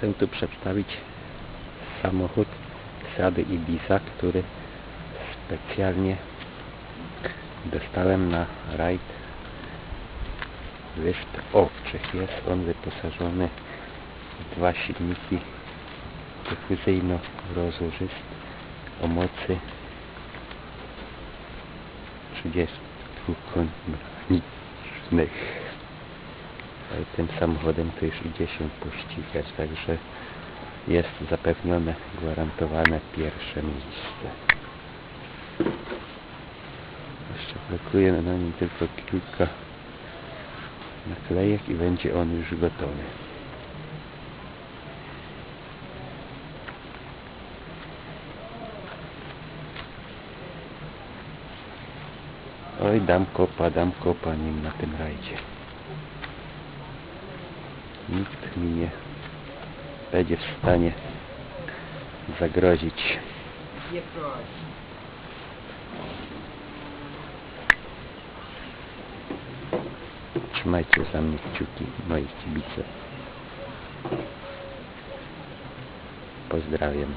Chcę tu przedstawić samochód Seady Ibiza, który specjalnie dostałem na rajd Wysp Owczych. Jest on wyposażony w dwa silniki dyfuzyjno-rozłożyste o mocy 30 koni mechanicznych. Tym samochodem to już idzie się pościgać, także jest zapewnione, gwarantowane pierwsze miejsce. Jeszcze brakuje na nim tylko kilka naklejek i będzie on już gotowy. Oj, dam kopa, dam kopa nim na tym rajdzie. Nikt mi nie będzie w stanie zagrozić. Trzymajcie za mnie kciuki, moi kibice. Pozdrawiam.